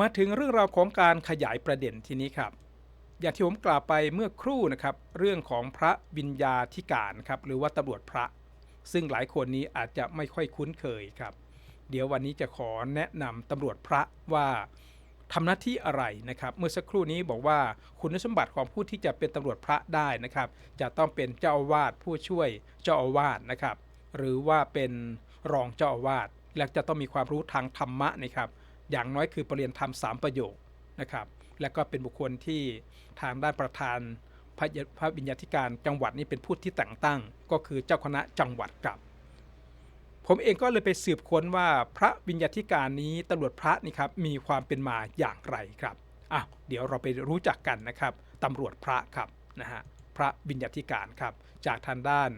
มาถึงเรื่องราวของการขยายประเด็นทีนี้ครับ อย่างที่ผมกล่าวไปเมื่อครู่นะครับ เรื่องของพระวิญญาธิการครับหรือว่าตำรวจพระ ซึ่งหลายคนนี้อาจจะไม่ค่อยคุ้นเคยครับ เดี๋ยววันนี้จะขอแนะนำตำรวจพระว่าทำหน้าที่อะไรนะครับ เมื่อสักครู่นี้บอกว่าคุณสมบัติของผู้ที่จะเป็นตำรวจพระได้นะครับ จะต้องเป็นเจ้าอาวาสผู้ช่วยเจ้าอาวาสนะครับ หรือว่าเป็นรองเจ้าอาวาสและจะต้องมีความรู้ทางธรรมะนะครับ อย่างน้อยคือปรริญญาธรรมสามประโยคนะครับ และก็เป็นบุคคลที่ทางด้านประธานพระพระวิญญาธิการจังหวัดนี้เป็นผู้ที่แต่งตั้ง ก็คือเจ้าคณะจังหวัดครับ ผมเองก็เลยไปสืบค้นว่าพระวิญญาธิการนี้ตำรวจพระนี่ครับมีความเป็นมาอย่างไรครับอ้าวเดี๋ยวเราไปรู้จักกันนะครับตำรวจพระครับนะฮะพระวิญญาธิการครับ จากทางด้าน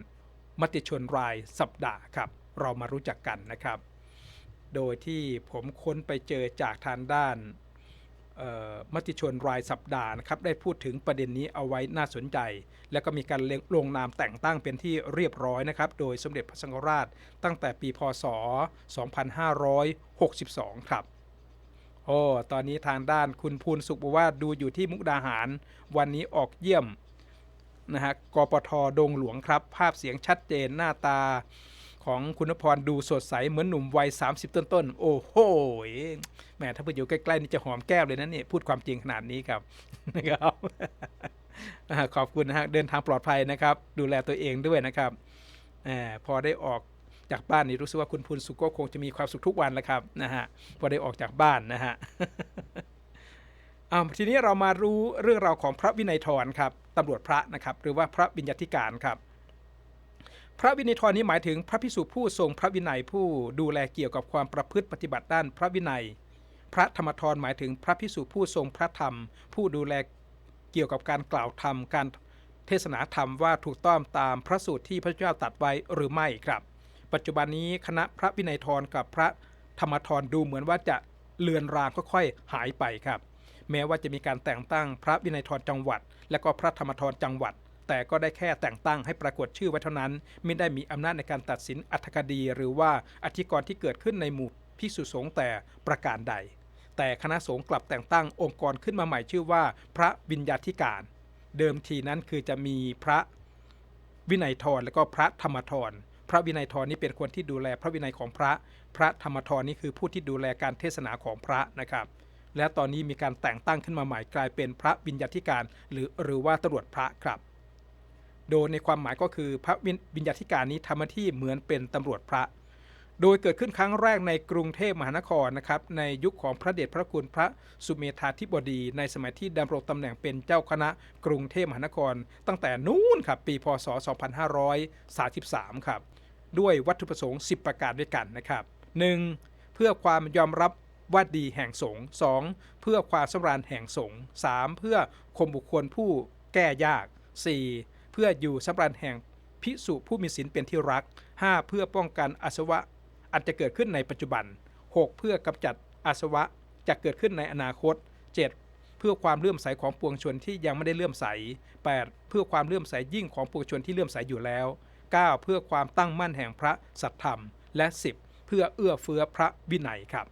มติชนรายสัปดาห์ครับ เรามารู้จักกันนะครับ โดยที่ผมค้นไปเจอจากทางด้านมติชนรายสัปดาห์นะครับได้พูดถึงประเด็นนี้เอาไว้น่าสนใจ แล้วก็มีการลงนามแต่งตั้งเป็นที่เรียบร้อยนะครับ โดยสมเด็จพระสังฆราชตั้งแต่ปีพศ 2562 ครับ โอ้ตอนนี้ทางด้านคุณภูลสุขบอกว่าดูอยู่ที่มุกดาหาร วันนี้ออกเยี่ยมนะฮะกปทดงหลวงครับ ภาพเสียงชัดเจนหน้าตา ของคุณพรดูสดใสเหมือนหนุ่มวัย 30 ต้นๆโอ้โหแหมถ้าไปอยู่ใกล้ๆนี่จะหอมแก้วเลยนะเนี่ยพูดความจริงขนาดนี้ครับนะครับขอบคุณนะฮะเดินทางปลอดภัยนะครับ ดูแลตัวเองด้วยนะครับแหมพอได้ออกจากบ้านนี่รู้สึกว่าคุณพูนสุขก็คงจะมีความสุขทุกวันแล้วครับนะฮะพอได้ออกจากบ้านนะฮะอ่าทีนี้เรามารู้เรื่องราวของพระวินัยทรครับตำรวจพระนะครับ หรือว่าพระวิญญาธิการครับ พระวินัยทรนี้หมายถึงพระพิสุผู้ทรงพระวินัยผู้ดูแลเกี่ยวกับความประพฤติปฏิบัติด้านพระวินัย พระธรรมทรหมายถึงพระพิสุผู้ทรงพระธรรม ผู้ดูแลเกี่ยวกับการกล่าวธรรมการเทศนาธรรมว่าถูกต้องตามพระสูตรที่พระเจ้าตรัสไว้หรือไม่ครับ ปัจจุบันนี้คณะพระวินัยทรกับพระธรรมทรดูเหมือนว่าจะเลือนรางค่อยๆหายไปครับ แม้ว่าจะมีการแต่งตั้งพระวินัยทรจังหวัด และก็พระธรรมทรจังหวัด แต่ก็ได้แค่แต่งตั้งให้ปรากฏชื่อไว้เท่านั้น ไม่ได้มีอำนาจในการตัดสินอัธคดี หรือว่าอธิกรณ์ที่เกิดขึ้นในหมู่พิสุสงฆ์แต่ประการใด แต่คณะสงฆ์กลับแต่งตั้งองค์กรขึ้นมาใหม่ชื่อว่า พระวิญญาธิการ เดิมทีนั้นคือจะมีพระวินัยทรและก็พระธรรมทรพระวินัยทรนี่เป็นคนที่ดูแลพระวินัยของพระ พระธรรมทรนี่คือผู้ที่ดูแลการเทศนาของพระนะครับ และตอนนี้มีการแต่งตั้งขึ้นมาใหม่กลายเป็นพระวิญญาธิการ หรือหรือว่าตรวจพระครับ โดยในความหมายก็คือพระวิญญาธิการนี้ทำหน้าที่เหมือนเป็นตำรวจพระ โดยเกิดขึ้นครั้งแรกในกรุงเทพมหานครนะครับในยุคของพระเดชพระคุณพระสุเมธาธิบดี ในสมัยที่ดำรงตำแหน่งเป็นเจ้าคณะกรุงเทพมหานคร ตั้งแต่นู้นครับปีพศ 2533 ครับด้วยวัตถุประสงค์ 10 ประการด้วยกันนะครับ 1. เพื่อความยอมรับว่าดีแห่งสงฆ์ 2. เพื่อความสำราญแห่งสงฆ์ 3. เพื่อข่มบุคคลผู้แก้ยาก 4. เพื่ออยู่สำราญแห่งพิสุผู้มีศีลเป็นที่รัก 5. เพื่อป้องกันอาสวะอาจจะเกิดขึ้นในปัจจุบัน 6. เพื่อกำจัดอาสวะจะเกิดขึ้นในอนาคต 7. เพื่อความเลื่อมใสของปวงชนที่ยังไม่ได้เลื่อมใส 8. เพื่อความเลื่อมใสยิ่งของปวงชนที่เลื่อมใสอยู่แล้ว 9. เพื่อความตั้งมั่นแห่งพระสัทธรรม และ 10 เพื่อเอื้อเฟื้อพระวินัยครับ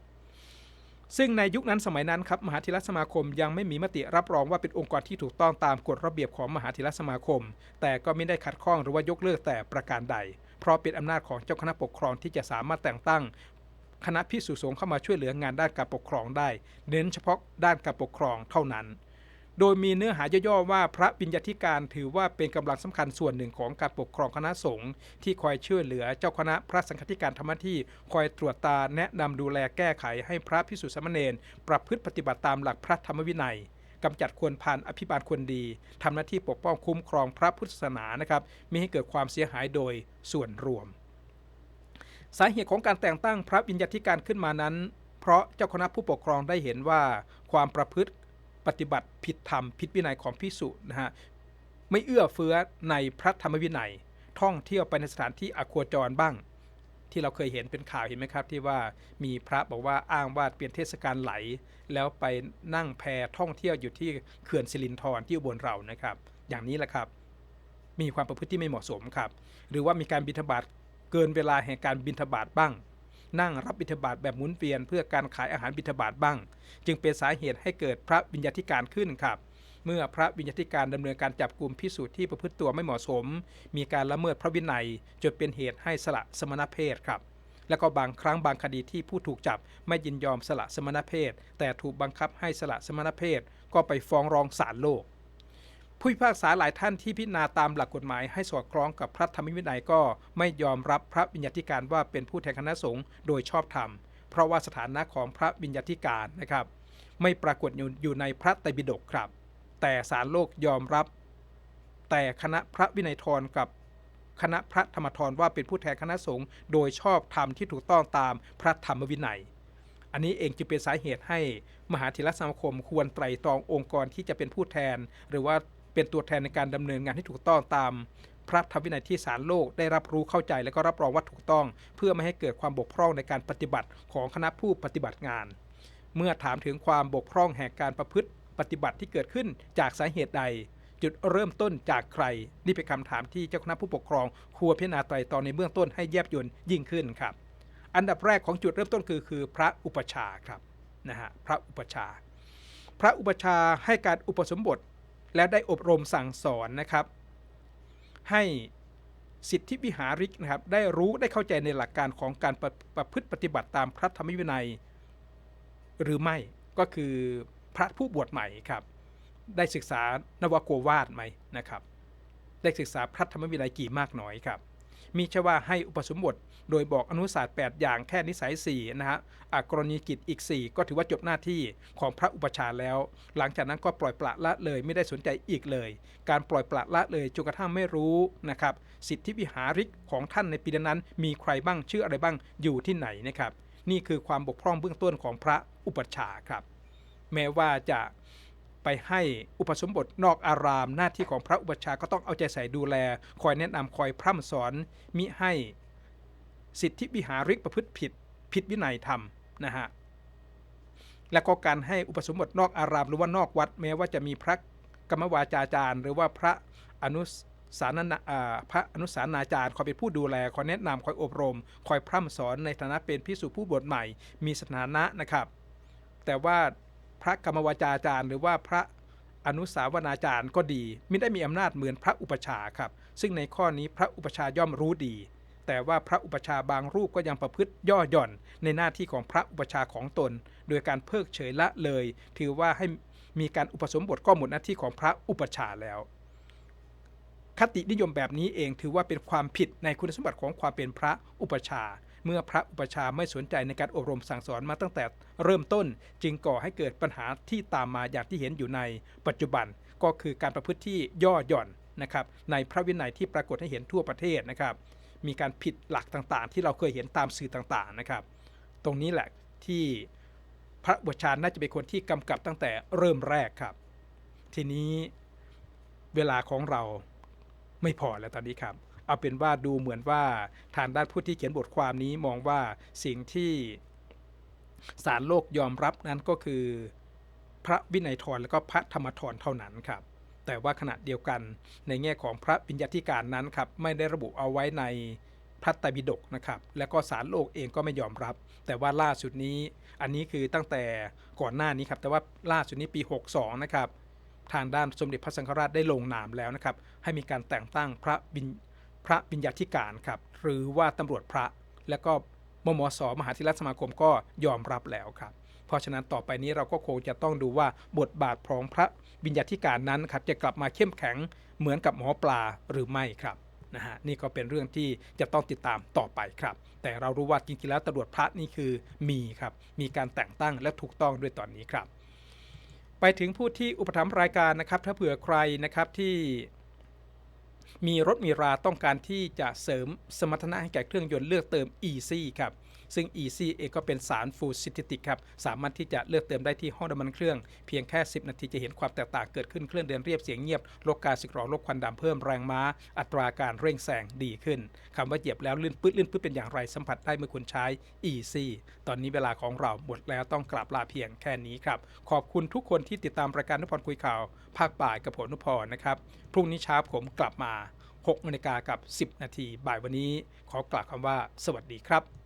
ซึ่งในยุคนั้นสมัยนั้นครับมหาเถรสมาคมยังไม่มีมติรับรองว่าเป็นองค์กรที่ถูกต้องตามกฎระเบียบของมหาเถรสมาคม แต่ก็ไม่ได้ขัดข้องหรือว่ายกเลิกแต่ประการใด เพราะเป็นอำนาจของเจ้าคณะปกครองที่จะสามารถแต่งตั้ง คณะพิสุสงฆ์เข้ามาช่วยเหลืองานด้านการปกครองได้ เน้นเฉพาะด้านการปกครองเท่านั้น โดยมีเนื้อหาย่อๆว่าพระวิญญาธิการถือว่าเป็นกำลังสำคัญส่วนหนึ่งของการปกครองคณะสงฆ์ที่คอยช่วยเหลือเจ้าคณะพระสังฆทิการธรรมที่คอยตรวจตาแนะนำดูแลแก้ไขให้พระพิสุสามเณรประพฤติปฏิบัติตามหลักพระธรรมวินัยกำจัดควรพานอภิบาลควรดีทำหน้าที่ปกป้องคุ้มครองพระพุทธศาสนานะครับไม่ให้เกิดความเสียหายโดยส่วนรวม สาเหตุของการแต่งตั้งพระวิญญาธิการขึ้นมานั้น เพราะเจ้าคณะผู้ปกครองได้เห็นว่า ความประพฤติ ปฏิบัติผิดธรรมผิดวินัยของพิสุนะฮะไม่เอื้อเฟื้อในพระธรรมวินัย ท่องเที่ยวไปในสถานที่อโคจรบ้าง ที่เราเคยเห็นเป็นข่าวเห็นไหมครับ ที่ว่ามีพระบอกว่าอ้างว่าเปลี่ยนเทศกาลไหล แล้วไปนั่งแพท่องเที่ยวอยู่ที่เขื่อนสิรินธรที่อุบลเรานะครับ อย่างนี้แหละครับ มีความประพฤติที่ไม่เหมาะสมครับ หรือว่ามีการบิณฑบาตเกินเวลาแห่งการบิณฑบาตบ้าง นั่งรับบิณฑบาตแบบหมุนเวียน เพื่อการขายอาหารบิณฑบาตบ้าง จึงเป็นสาเหตุให้เกิดพระวิญญาธิการขึ้นครับเมื่อพระวิญญาธิการดำเนินการจับกลุ่มพิสูจน์ที่ประพฤติตัวไม่เหมาะสม มีการละเมิดพระวินัยจนเป็นเหตุให้สละสมณเพศครับ แล้วก็บางครั้งบางคดีที่ผู้ถูกจับไม่ยินยอมสละสมณเพศ แต่ถูกบังคับให้สละสมณเพศ ก็ไปฟ้องร้องศาลโลก ผู้พิพากษาหลายท่านที่พิจารณาตามหลักกฎหมายให้สอดคล้องกับพระธรรมวินัยก็ไม่ยอมรับพระวิญญาธิการว่าเป็นผู้แทนคณะสงฆ์โดยชอบธรรม เพราะว่าสถานะของพระวิญญาธิการนะครับ ไม่ปรากฏอยู่ในพระไตรปิฎกครับ แต่ศาลโลกยอมรับ แต่คณะพระวินัยทรกับคณะพระธรรมทรว่าเป็นผู้แทนคณะสงฆ์โดยชอบธรรมที่ถูกต้องตามพระธรรมวินัย อันนี้เองจึงเป็นสาเหตุให้มหาเถรสมาคมควรไตรตรององค์กรที่จะเป็นผู้แทน หรือว่า เป็นตัวแทนในการดำเนินงานที่ถูกต้องตามพระธรรมวินัยที่ศาลโลกได้รับรู้เข้าใจและก็รับรองว่าถูกต้อง เพื่อไม่ให้เกิดความบกพร่องในการปฏิบัติของคณะผู้ปฏิบัติงาน เมื่อถามถึงความบกพร่องแห่งการประพฤติปฏิบัติที่เกิดขึ้นจากสาเหตุใด จุดเริ่มต้นจากใคร นี่เป็นคำถามที่เจ้าคณะผู้ปกครองควรพิจารณาไตรตรองในเบื้องต้นให้แยบยลยิ่งขึ้นครับ อันดับแรกของจุดเริ่มต้นคือคือพระอุปชาครับนะฮะพระอุปชา พระอุปชาให้การอุปสมบท และได้อบรมสั่งสอนนะครับ ให้สิทธิวิหาริกนะครับ ได้รู้ได้เข้าใจในหลักการของการประประพฤติปฏิบัติตามพระธรรมวินัย หรือไม่ก็คือพระผู้บวชใหม่ครับ ได้ศึกษานวโกวาทไหมนะครับ ได้ศึกษาพระธรรมวินัยกี่มากน้อยครับ มีเช่ว่าให้อุปสมบท โดยบอกอนุศาสตร์ 8 อย่างแค่นิสัย4นะฮะอกรณีกิจอีก 4 ก็ถือว่าจบหน้าที่ของพระอุปชาแล้ว หลังจากนั้นก็ปล่อยปละละเลยไม่ได้สนใจอีกเลย การปล่อยปละละเลยจนกระทั่งไม่รู้นะครับสิทธิวิหาริกของท่านในปีนั้น มีใครบ้างชื่ออะไรบ้างอยู่ที่ไหนนะครับนี่คือความบกพร่องเบื้องต้นของพระอุปชาครับ แม้ว่าจะ ไปให้อุปสมบทนอกอาราม หน้าที่ของพระอุปชาก็ต้องเอาใจใส่ดูแล คอยแนะนำคอยพร่ำสอนมิให้สิทธิวิหาริกประพฤติผิด ผิดวินัยธรรมนะฮะและก็การให้อุปสมบทนอกอาราม หรือว่านอกวัด แม้ว่าจะมีพระกรรมวาจาจารย์ หรือว่าพระอนุสารนาพระอนุสานาจารย์คอยเป็นผู้ดูแลคอยแนะนำคอยอบรม คอยพร่ำสอนในฐานะเป็นพิสุผู้บวชใหม่ มีสถานะนะครับ แต่ว่า พระกรรมวาจาจารย์ หรือว่าพระอนุสาวนาจารย์ก็ดีไม่ได้มีอำนาจเหมือนพระอุปชาครับ ซึ่งในข้อนี้พระอุปชาย่อมรู้ดี แต่ว่าพระอุปชาบางรูปก็ยังประพฤติย่อหย่อน ในหน้าที่ของพระอุปชาของตน โดยการเพิกเฉยละเลย ถือว่าให้มีการอุปสมบทก็หมดหน้าที่ของพระอุปชาแล้ว คตินิยมแบบนี้เองถือว่าเป็นความผิดในคุณสมบัติของความเป็นพระอุปชา เมื่อพระอุปชาไม่สนใจในการอบรมสั่งสอนมาตั้งแต่เริ่มต้น จึงก่อให้เกิดปัญหาที่ตามมาอย่างที่เห็นอยู่ในปัจจุบันก็คือการประพฤติที่ย่อหย่อนนะครับในพระวินัยที่ปรากฏให้เห็นทั่วประเทศนะครับ มีการผิดหลักต่างๆ ที่เราเคยเห็นตามสื่อต่างๆนะครับ ตรงนี้แหละที่พระอุปชาน่าจะเป็นคนที่กำกับตั้งแต่เริ่มแรกครับ ทีนี้เวลาของเราไม่พอแล้วตอนนี้ครับ เอาเป็นว่าดูเหมือนว่าทางด้านผู้ที่เขียนบทความนี้มองว่าสิ่งที่สารโลกยอมรับนั้นก็คือ พระวินัยทรและก็พระธรรมทรเท่านั้นครับ แต่ว่าขณะเดียวกันในแง่ของพระวิญญาธิการนั้นครับไม่ได้ระบุเอาไว้ในพระไตรปิฎกนะครับ และก็สารโลกเองก็ไม่ยอมรับ แต่ว่าล่าสุดนี้ อันนี้คือตั้งแต่ก่อนหน้านี้ครับ แต่ว่าล่าสุดนี้ปี 62 นะครับ ทางด้านสมเด็จพระสังฆราชได้ลงนามแล้วนะครับ ให้มีการแต่งตั้งพระวิ พระวิญญาธิการครับหรือว่าตำรวจพระ และก็มมสมหาธิราชสมาคมก็ยอมรับแล้วครับ เพราะฉะนั้นต่อไปนี้เราก็คงจะต้องดูว่าบทบาทของพระวิญญาธิการนั้นครับจะกลับมาเข้มแข็งเหมือนกับหมอปลาหรือไม่ครับนะฮะนี่ก็เป็นเรื่องที่จะต้องติดตามต่อไปครับ แต่เรารู้ว่าจริงๆแล้วตำรวจพระนี่คือมีครับมีการแต่งตั้งและถูกต้องด้วยตอนนี้ครับ ไปถึงผู้ที่อุปถัมภ์รายการนะครับ ถ้าเผื่อใครนะครับที่ มีรถมีราต้องการที่จะเสริมสมรรถนะให้แก่เครื่องยนต์เลือกเติม e ีซี่ครับ ซึ่ง Easy เองก็เป็นสารฟูซินเทติกครับสามารถที่จะเลือกเติมได้ที่ห้องน้ำมันเครื่อง เพียงแค่ 10 นาทีจะเห็นความแตกต่างเกิดขึ้นเครื่องเดินเรียบเสียงเงียบลดการสึกหรอลดควันดำเพิ่มแรงม้า อัตราการเร่งแซงดีขึ้นคำว่าเหยียบแล้วลื่นปื้ดลื่นปื้ดเป็นอย่างไรสัมผัสได้เมื่อคุณใช้ Easy ตอนนี้เวลาของเราหมดแล้วต้องกลับลาเพียงแค่นี้ครับขอบคุณทุกคนที่ติดตามรายการนุพรคุยข่าว ภาคบ่ายกับผมนุพรนะครับพรุ่งนี้เช้าผมกลับมา6นาฬิกากับ 10 นาทีบ่ายวันนี้ ขอกล่าวคำว่า สวัสดีครับ